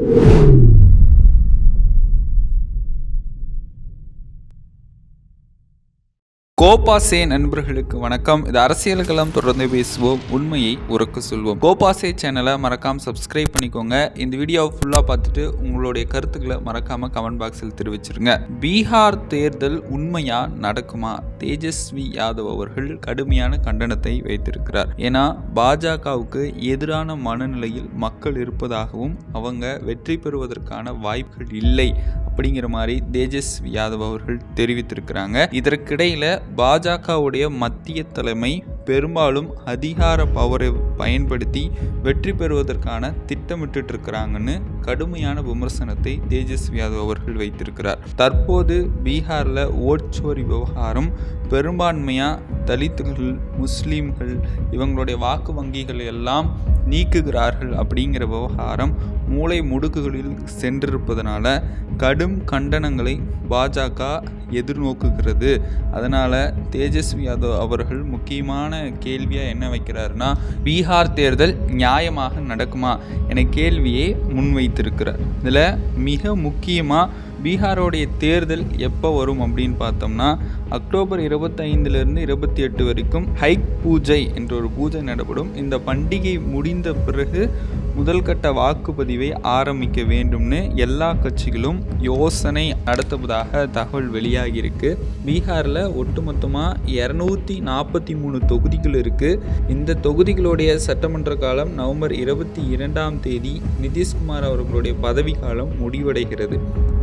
you கோபாசே நண்பர்களுக்கு வணக்கம். இது அரசியல்களம் தொடர்ந்து பேசுவோம். உண்மையை உறக்க சொல்வோம். கோபாசே சேனலை மறக்காம சப்ஸ்கிரைப் பண்ணிக்கோங்க. இந்த வீடியோவை ஃபுல்லாக பார்த்துட்டு உங்களுடைய கருத்துக்களை மறக்காம கமெண்ட் பாக்ஸில் தெரிவிச்சிருங்க. பீகார் தேர்தல் உண்மையா நடக்குமா? தேஜஸ்வி யாதவ் அவர்கள் கடுமையான கண்டனத்தை வைத்திருக்கிறார். ஏன்னா பாஜகவுக்கு எதிரான மனநிலையில் மக்கள் இருப்பதாகவும் அவங்க வெற்றி பெறுவதற்கான வாய்ப்புகள் இல்லை. அப்படிங்கிற மாதிரி தேஜஸ் யாதவ் அவர்கள் தெரிவித்திருக்கிறாங்க. இதற்கிடையில பாஜகவுடைய மத்திய தலைமை பெரும்பாலும் அதிகார பவரை பயன்படுத்தி வெற்றி பெறுவதற்கான திட்டமிட்டு இருக்கிறாங்கன்னு கடுமையான விமர்சனத்தை தேஜஸ்வி யாதவ் அவர்கள் வைத்திருக்கிறார். தற்போது பீகாரில் ஓட்சோரி விவகாரம் பெரும்பான்மையாக தலித்துகள் முஸ்லீம்கள் இவங்களுடைய வாக்கு வங்கிகள் எல்லாம் நீக்குகிறார்கள் அப்படிங்கிற விவகாரம் மூளை முடுக்குகளில் சென்றிருப்பதனால கடும் கண்டனங்களை பாஜக எதிர்நோக்குகிறது. அதனால் தேஜஸ்வி யாதவ் அவர்கள் முக்கியமான கேள்வியாக என்ன வைக்கிறாருன்னா பீகார் தேர்தல் நியாயமாக நடக்குமா என கேள்வியை முன்வைத்திருக்கிறார். இதில் மிக முக்கியமாக பீகாரோடைய தேர்தல் எப்போ வரும் அப்படின்னு பார்த்தோம்னா அக்டோபர் இருபத்தைந்துலேருந்து இருபத்தி எட்டு வரைக்கும் ஹைக் பூஜை என்ற ஒரு பூஜை நடப்படும் இந்த பண்டிகை முடிந்த பிறகு முதல் கட்ட வாக்குப்பதிவை ஆரம்பிக்க வேண்டும்னு எல்லா கட்சிகளும் யோசனை நடத்துவதாக தகவல் வெளியாகியிருக்கு. பீகாரில் ஒட்டுமொத்தமாக இரநூத்தி நாற்பத்தி மூணு தொகுதிகள் இருக்குது இந்த தொகுதிகளுடைய சட்டமன்ற காலம் நவம்பர் இருபத்தி இரண்டாம் தேதி நிதிஷ்குமார் அவர்களுடைய பதவி காலம் முடிவடைகிறது.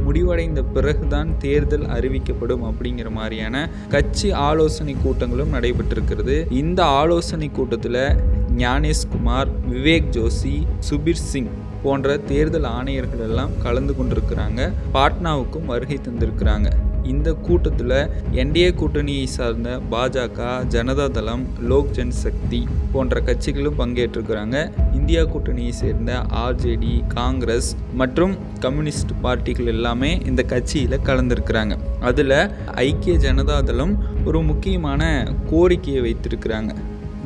முடிவடைந்த பிறகுதான் தேர்தல் அறிவிக்கப்படும் அப்படிங்கிற மாதிரியான கட்சி ஆலோசனை கூட்டங்களும் நடைபெற்றிருக்கிறது. இந்த ஆலோசனை கூட்டத்தில் ஞானேஷ்குமார் விவேக் ஜோஷி சுபீர் சிங் போன்ற தேர்தல் ஆணையர்கள் எல்லாம் கலந்து கொண்டிருக்கிறாங்க. பாட்னாவுக்கும் வருகை தந்திருக்கிறாங்க. இந்த கூட்டத்தில் என்டிஏ கூட்டணியை சார்ந்த பாஜக ஜனதாதளம் லோக் ஜன் சக்தி போன்ற கட்சிகளும் பங்கேற்றிருக்கிறாங்க. இந்தியா கூட்டணியை சேர்ந்த ஆர்ஜேடி காங்கிரஸ் மற்றும் கம்யூனிஸ்ட் பார்ட்டிகள் எல்லாமே இந்த கட்சியில் கலந்துருக்கிறாங்க. அதில் ஐக்கிய ஜனதாதளம் ஒரு முக்கியமான கோரிக்கையை வைத்திருக்கிறாங்க.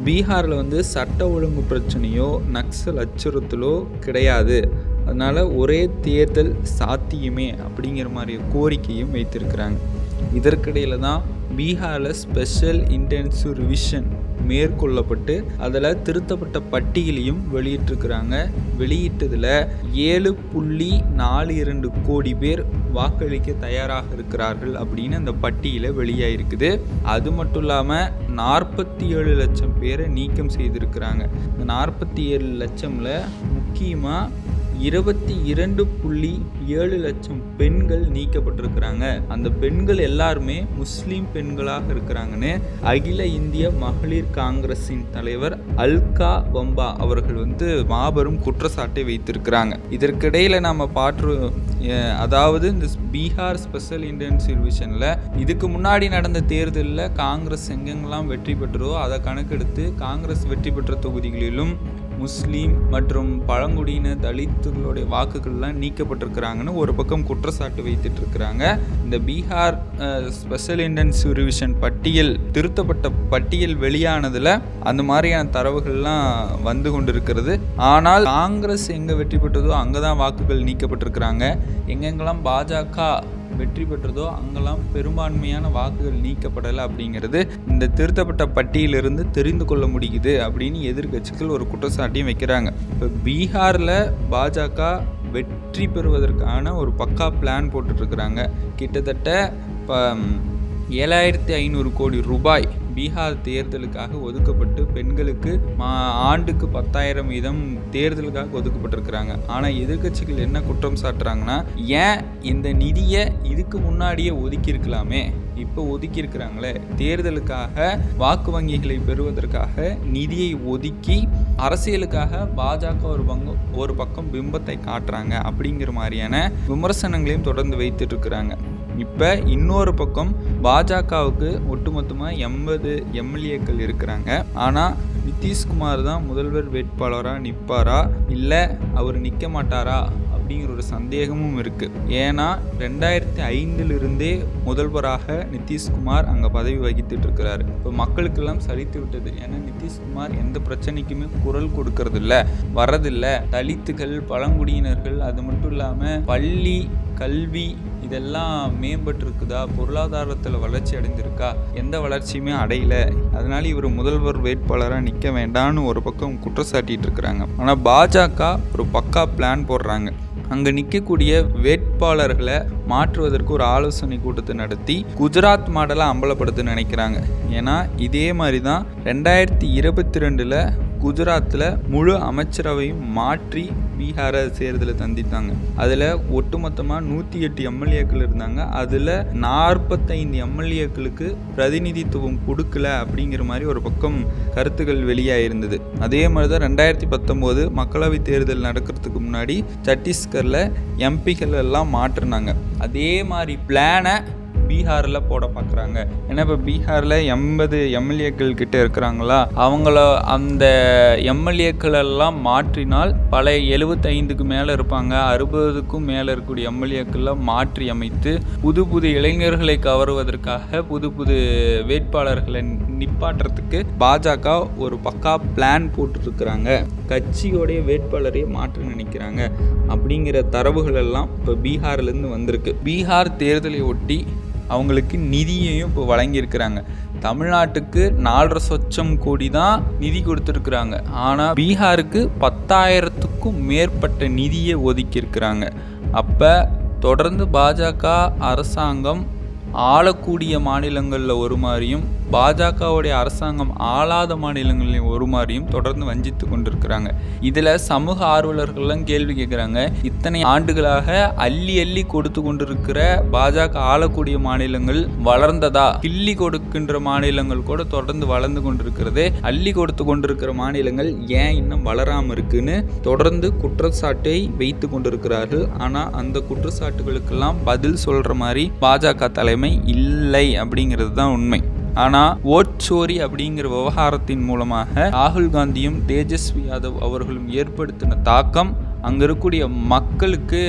பீகாரில் வந்து சட்ட ஒழுங்கு பிரச்சனையோ நக்சல் அச்சுறுத்தலோ கிடையாது. அதனால் ஒரே தேர்தல் சாத்தியமே அப்படிங்கிற மாதிரி கோரிக்கையும் வைத்திருக்கிறாங்க. இதற்கிடையில் தான் பீகாரில் ஸ்பெஷல் இன்டென்சிவ் ரிவிஷன் மேற்கொள்ளப்பட்டு அதில் திருத்தப்பட்ட பட்டியலையும் வெளியிட்டிருக்கிறாங்க. வெளியிட்டதில் ஏழு புள்ளி நாலு இரண்டு கோடி பேர் வாக்களிக்க தயாராக இருக்கிறார்கள் அப்படின்னு அந்த பட்டியல வெளியாயிருக்குது. அது மட்டும் இல்லாமல் நாற்பத்தி ஏழு லட்சம் பேரை நீக்கம் செய்திருக்கிறாங்க. இந்த நாற்பத்தி ஏழு லட்சமில் முக்கியமாக இருபத்தி இரண்டு புள்ளி ஏழு லட்சம் பெண்கள் நீக்கப்பட்டிருக்கிறாங்க. அந்த பெண்கள் எல்லாருமே முஸ்லீம் பெண்களாக இருக்கிறாங்கன்னு அகில இந்திய மகளிர் காங்கிரஸின் தலைவர் அல்கா பம்பா அவர்கள் வந்து மாபெரும் குற்றச்சாட்டை வைத்திருக்கிறாங்க. இதற்கிடையில் நம்ம பாற்று அதாவது இந்த பீகார் ஸ்பெஷல் இண்டியன் சிர்விஷனில் இதுக்கு முன்னாடி நடந்த தேர்தலில் காங்கிரஸ் எங்கெங்கெல்லாம் வெற்றி பெற்றதோ அதை கணக்கெடுத்து காங்கிரஸ் வெற்றி பெற்ற தொகுதிகளிலும் முஸ்லீம் மற்றும் பழங்குடியின தலித்துகளுடைய வாக்குகள்லாம் நீக்கப்பட்டிருக்கிறாங்கன்னு ஒரு பக்கம் குற்றச்சாட்டு வைத்துட்டு இருக்கிறாங்க இந்த பீகார் ஸ்பெஷல் இண்டன்ஸ் ரிவிஷன் பட்டியல் திருத்தப்பட்ட பட்டியல் வெளியானதில் அந்த மாதிரியான தரவுகள்லாம் வந்து கொண்டிருக்கிறது. ஆனால் காங்கிரஸ் எங்கே வெற்றி பெற்றதோ அங்கே தான் வாக்குகள் நீக்கப்பட்டிருக்கிறாங்க. எங்கெங்கெல்லாம் பாஜக வெற்றி பெற்றதோ அங்கெல்லாம் பெரும்பான்மையான வாக்குகள் நீக்கப்படலை அப்படிங்கிறது இந்த திருத்தப்பட்ட பட்டியலிருந்து தெரிந்து கொள்ள முடியுது அப்படின்னு எதிர்கட்சிகள் ஒரு குற்றச்சாட்டையும் வைக்கிறாங்க. இப்போ பீகாரில் பாஜக வெற்றி பெறுவதற்கான ஒரு பக்கா பிளான் போட்டுட்ருக்குறாங்க கிட்டத்தட்ட இப்போ ஏழாயிரத்தி ஐநூறு கோடி ரூபாய் பீகார் தேர்தலுக்காக ஒதுக்கப்பட்டு பெண்களுக்கு ஆண்டுக்கு பத்தாயிரம் வீதம் தேர்தலுக்காக ஒதுக்கப்பட்டிருக்கிறாங்க. ஆனால் எதிர்கட்சிகள் என்ன குற்றம் சாட்டுறாங்கன்னா ஏன் இந்த நிதியை இதுக்கு முன்னாடியே ஒதுக்கியிருக்கலாமே? இப்போ ஒதுக்கியிருக்கிறாங்களே. தேர்தலுக்காக வாக்கு வங்கிகளை பெறுவதற்காக நிதியை ஒதுக்கி அரசியலுக்காக பாஜக ஒரு பங்கு ஒரு பக்கம் பிம்பத்தை காட்டுறாங்க அப்படிங்கிற மாதிரியான விமர்சனங்களையும் தொடர்ந்து வைத்துட்டு இருக்கிறாங்க. இப்போ இன்னொரு பக்கம் பாஜகவுக்கு ஒட்டுமொத்தமாக எண்பது எம்எல்ஏக்கள் இருக்கிறாங்க. ஆனால் நிதிஷ்குமார் தான் முதல்வர் வேட்பாளராக நிற்பாரா இல்லை அவர் நிற்க மாட்டாரா? அப்படிங்கிற ஒரு சந்தேகமும் இருக்குது ஏன்னா ரெண்டாயிரத்தி ஐந்திலிருந்தே முதல்வராக நிதிஷ்குமார் அங்கே பதவி வகித்துட்டு இருக்கிறாரு. இப்போ மக்களுக்கெல்லாம் சலித்து விட்டது. ஏன்னா நிதிஷ்குமார் எந்த பிரச்சனைக்குமே குரல் கொடுக்கறதில்ல வரதில்லை. தலித்துகள் பழங்குடியினர்கள் அது மட்டும் இல்லாமல் பள்ளி கல்வி இதெல்லாம் மேம்பட்டிருக்குதா? பொருளாதாரத்தில் வளர்ச்சி அடைந்திருக்கா? எந்த வளர்ச்சியுமே அடையல. அதனால இவர் முதல்வர் வேட்பாளராக நிற்க வேண்டாம்னு ஒரு பக்கம் குற்றச்சாட்டிட்டு இருக்கிறாங்க. ஆனால் பாஜக ஒரு பக்கா பிளான் போடுறாங்க. அங்கே நிற்கக்கூடிய வேட்பாளர்களை மாற்றுவதற்கு ஒரு ஆலோசனை கூட்டத்தை நடத்தி குஜராத் மாடலை அம்பலப்படுத்த நினைக்கிறாங்க. ஏன்னா இதே மாதிரி தான் ரெண்டாயிரத்தி இருபத்தி ரெண்டில் குஜராத்தில் முழு அமைச்சரவையும் மாற்றி பீகாரை சேர்தலை தந்தித்தாங்க அதில் ஒட்டுமொத்தமாக நூற்றி எட்டு எம்எல்ஏக்கள் இருந்தாங்க. அதில் நாற்பத்தைந்து எம்எல்ஏக்களுக்கு பிரதிநிதித்துவம் கொடுக்கல அப்படிங்கிற மாதிரி ஒரு பக்கம் கருத்துக்கள் வெளியாயிருந்தது. அதே மாதிரி தான் ரெண்டாயிரத்தி பத்தொம்போது மக்களவைத் தேர்தல் நடக்கிறதுக்கு முன்னாடி சத்தீஸ்கரில் எம்பிக்கள் எல்லாம் மாற்றினாங்க. அதே மாதிரி பிளானை பீகாரில் போட பார்க்குறாங்க ஏன்னா இப்போ பீகாரில் எண்பது எம்எல்ஏக்கள் கிட்ட இருக்கிறாங்களா? அவங்கள அந்த எம்எல்ஏக்கள் எல்லாம் மாற்றினால் பல எழுபத்தைந்துக்கு மேலே இருப்பாங்க. அறுபதுக்கும் மேலே இருக்கக்கூடிய எம்எல்ஏக்கள்லாம் மாற்றி அமைத்து புது புது இளைஞர்களை கவருவதற்காக புது புது வேட்பாளர்களை நிப்பாட்டுறதுக்கு பாஜக ஒரு பக்கா பிளான் போட்டுருக்குறாங்க. கட்சியோடைய வேட்பாளரையே மாற்ற நினைக்கிறாங்க. அப்படிங்கிற தரவுகள் எல்லாம் இப்போ பீகார்லேருந்து வந்திருக்கு. பீகார் தேர்தலை ஒட்டி அவங்களுக்கு நிதியையும் இப்போ வழங்கியிருக்கிறாங்க. தமிழ்நாட்டுக்கு நாலரை சொச்சம் கோடி தான் நிதி கொடுத்துருக்குறாங்க. ஆனால் பீகாருக்கு பத்தாயிரத்துக்கும் மேற்பட்ட நிதியை ஒதுக்கியிருக்கிறாங்க. அப்போ தொடர்ந்து பாஜக அரசாங்கம் ஆளக்கூடிய மாநிலங்களில் ஒரு மாதிரியும் பாஜகவுடைய அரசாங்கம் ஆளாத மாநிலங்களில் ஒரு மாதிரியும் தொடர்ந்து வஞ்சித்து கொண்டிருக்கிறாங்க. இதில் சமூக ஆர்வலர்கள்லாம் கேள்வி கேட்குறாங்க இத்தனை ஆண்டுகளாக அள்ளி அள்ளி கொடுத்து கொண்டிருக்கிற பாஜக ஆளக்கூடிய மாநிலங்கள் வளர்ந்ததா? கிள்ளி கொடுக்கின்ற மாநிலங்கள் கூட தொடர்ந்து வளர்ந்து கொண்டிருக்கிறது. அள்ளி கொடுத்து கொண்டிருக்கிற மாநிலங்கள் ஏன் இன்னும் வளராமல் இருக்குன்னு தொடர்ந்து குற்றச்சாட்டை வைத்து கொண்டிருக்கிறார்கள். ஆனால் அந்த குற்றச்சாட்டுகளுக்கெல்லாம் பதில் சொல்கிற மாதிரி பாஜக தலைமை இல்லை அப்படிங்கிறது தான் உண்மை. ஆனால் ஓட்சோரி அப்படிங்கிற விவகாரத்தின் மூலமாக ராகுல் காந்தியும் தேஜஸ்வி யாதவ் அவர்களும் ஏற்படுத்தின தாக்கம் அங்கே இருக்கக்கூடிய மக்களுக்கு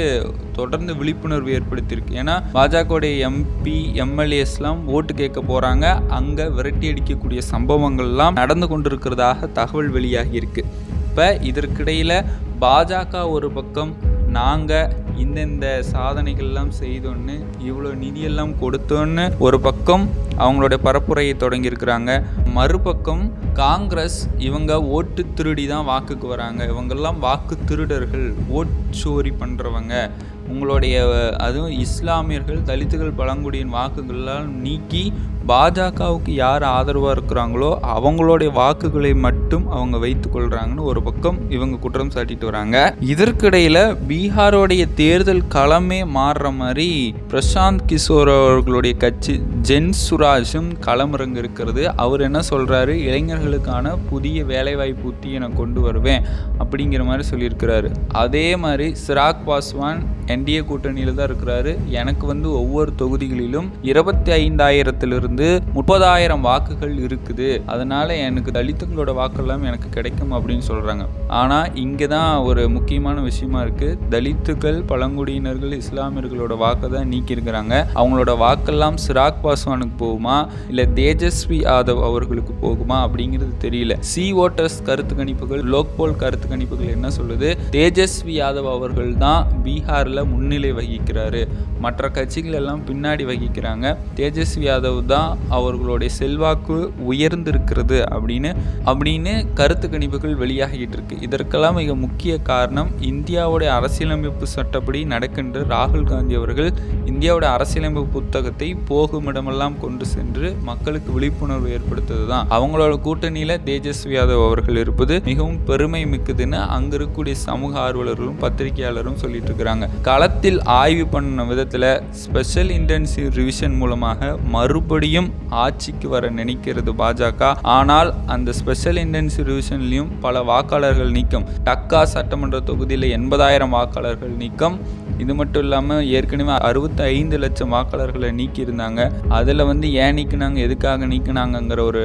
தொடர்ந்து விழிப்புணர்வு ஏற்படுத்தியிருக்கு. ஏன்னா பாஜகவுடைய எம்பி எம்எல்ஏஸ்லாம் ஓட்டு கேட்க போகிறாங்க அங்கே விரட்டி அடிக்கக்கூடிய சம்பவங்கள்லாம் நடந்து கொண்டிருக்கிறதாக தகவல் வெளியாகி இருக்கு இப்போ இதற்கிடையில் பாஜக ஒரு பக்கம் நாங்கள் இந்தந்த சாதனைகள்லாம் செய்தோன்னு இவ்வளோ நிதியெல்லாம் கொடுத்தோன்னு ஒரு பக்கம் அவங்களுடைய பரப்புரையை தொடங்கியிருக்கிறாங்க. மறுபக்கம் காங்கிரஸ் இவங்க ஓட்டு திருடி தான் வாக்குக்கு வராங்க. இவங்கெல்லாம் வாக்கு திருடர்கள் ஓட்சோரி பண்ணுறவங்க உங்களுடைய அதுவும் இஸ்லாமியர்கள் தலித்துகள் பழங்குடியின் வாக்குகளால் நீக்கி பாஜகவுக்கு யார் ஆதரவாக இருக்கிறாங்களோ அவங்களுடைய வாக்குகளை மட்டும் அவங்க வைத்துக்கொள்கிறாங்கன்னு ஒரு பக்கம் இவங்க குற்றம் சாட்டிட்டு வராங்க. இதற்கிடையில் பீகாரோடைய தேர்தல் களமே மாறுற மாதிரி பிரசாந்த் கிஷோர் அவர்களுடைய கட்சி ஜென் சுராஜும் களமிறங்க இருக்கிறது. அவர் என்ன சொல்கிறாரு இளைஞர்களுக்கான புதிய வேலைவாய்ப்பு உத்தியை நான் கொண்டு வருவேன் அப்படிங்கிற மாதிரி சொல்லியிருக்கிறாரு. அதே மாதிரி சிராக் பாஸ்வான் என்டிஏ கூட்டணியில் தான் இருக்கிறாரு. எனக்கு வந்து ஒவ்வொரு தொகுதிகளிலும் இருபத்தி ஐந்தாயிரத்திலிருந்து வந்து முப்பதாயிரம் வாக்குகள் இருக்குது. அதனால எனக்கு தலித்துங்களோட வாக்கெல்லாம் எனக்கு கிடைக்கும் அப்படின்னு சொல்கிறாங்க ஆனால் இங்கே தான் ஒரு முக்கியமான விஷயமா இருக்குது தலித்துகள் பழங்குடியினர்கள் இஸ்லாமியர்களோட வாக்கை தான் நீக்கியிருக்கிறாங்க. அவங்களோட வாக்கெல்லாம் சிராக் பாஸ்வானுக்கு போகுமா? இல்லை தேஜஸ்வி யாதவ் அவர்களுக்கு போகுமா? அப்படிங்கிறது தெரியல. சி ஓட்டர்ஸ் கருத்து கணிப்புகள் லோக்போல் கருத்து கணிப்புகள் என்ன சொல்லுது? தேஜஸ்வி யாதவ் அவர்கள் தான் பீகாரில் முன்னிலை வகிக்கிறாரு. மற்ற கட்சிகள் எல்லாம் பின்னாடி வகிக்கிறாங்க. தேஜஸ்வி யாதவ் தான் அவர்களுடைய செல்வாக்கு உயர்ந்திருக்கிறது அப்படின்னு அப்படின்னு கருத்து கணிப்புகள் வெளியாகிட்டு இருக்கு. இதற்கெல்லாம் மிக முக்கிய காரணம் இந்தியாவுடைய அரசியலமைப்பு சட்டப்படி நடக்கின்ற ராகுல் காந்தி அவர்கள் இந்தியாவுடைய அரசியலமைப்பு புத்தகத்தை போகும் இடமெல்லாம் கொண்டு சென்று மக்களுக்கு விழிப்புணர்வு ஏற்படுத்துவது தான். அவங்களோட கூட்டணியில் தேஜஸ்வி யாதவ் அவர்கள் இருப்பது மிகவும் பெருமை மிக்குதுன்னு அங்க இருக்கக்கூடிய சமூக ஆர்வலர்களும் பத்திரிகையாளரும் சொல்லிட்டு இருக்கிறாங்க. களத்தில் ஆய்வு பண்ண விதத்தில் ஸ்பெஷல் இன்டென்சிவ் ரிவிஷன் மூலமாக மறுபடியும் ஆட்சிக்கு வர நினைக்கிறது பாஜக. ஆனால் அந்த ஸ்பெஷல் இன்டென்சிவ் ரிவிஷன்லையும் பல வாக்காளர்கள் நீக்கம். டக்கா சட்டமன்ற தொகுதியில் எண்பதாயிரம் வாக்காளர்கள் நீக்கம். இது மட்டும் இல்லாமல் ஏற்கனவே அறுபத்தி ஐந்து லட்சம் வாக்காளர்களை நீக்கியிருந்தாங்க. அதில் வந்து ஏன் நீக்கினாங்க எதுக்காக நீக்கினாங்கங்கிற ஒரு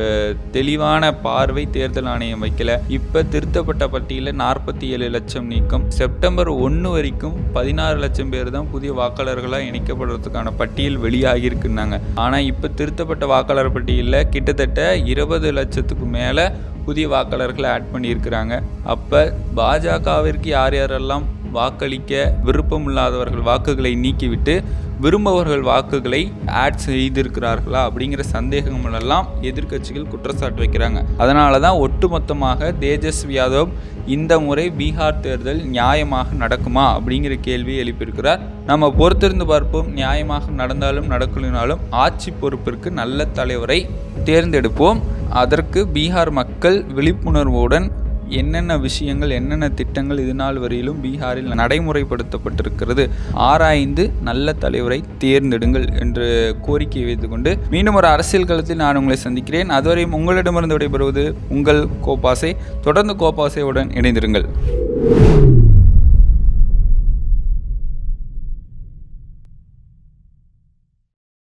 தெளிவான பார்வை தேர்தல் ஆணையம் வைக்கல. இப்போ திருத்தப்பட்ட பட்டியலில் நாற்பத்தி ஏழு லட்சம் நீக்கம். செப்டம்பர் ஒன்று வரைக்கும் பதினாறு லட்சம் பேர் தான் புதிய வாக்காளர்களாக இணைக்கப்படுறதுக்கான பட்டியல் வெளியாகியிருக்குன்னாங்க. ஆனால் இப்போ திருத்தப்பட்ட வாக்காளர் பட்டியலில் கிட்டத்தட்ட இருபது லட்சத்துக்கு மேலே புதிய வாக்காளர்களை ஆட் பண்ணியிருக்கிறாங்க. அப்போ பாஜகவிற்கு யார் யாரெல்லாம் வாக்களிக்க விருப்பமில்லாதவர்கள் வாக்குகளை நீக்கிவிட்டு விரும்பவர்கள் வாக்குகளை ஆட் செய்திருக்கிறார்களா அப்படிங்கிற சந்தேகங்களெல்லாம் எதிர்க்கட்சிகள் குற்றச்சாட்டு வைக்கிறாங்க. அதனால தான் ஒட்டுமொத்தமாக தேஜஸ்வி யாதவ் இந்த முறை பீகார் தேர்தல் நியாயமாக நடக்குமா அப்படிங்கிற கேள்வியை எழுப்பியிருக்கிறார். நம்ம பொறுத்திருந்து பார்ப்போம். நியாயமாக நடந்தாலும் நடக்கலினாலும் ஆட்சி பொறுப்பிற்கு நல்ல தலைவரை தேர்ந்தெடுப்போம். அதற்கு பீகார் மக்கள் விழிப்புணர்வுடன் என்னென்ன விஷயங்கள் என்னென்ன திட்டங்கள் இது நாள் வரையிலும் பீகாரில் நடைமுறைப்படுத்தப்பட்டிருக்கிறது ஆராய்ந்து நல்ல தலைவரை தேர்ந்தெடுங்கள் என்று கோரிக்கை வைத்துக்கொண்டு மீண்டும் ஒரு அரசியல் களத்தில் நான் உங்களை சந்திக்கிறேன். அதுவரையும் உங்களிடமிருந்து விடைபெறுவது உங்கள் கோபாசை. தொடர்ந்து கோபாசையுடன் இணைந்திருங்கள்.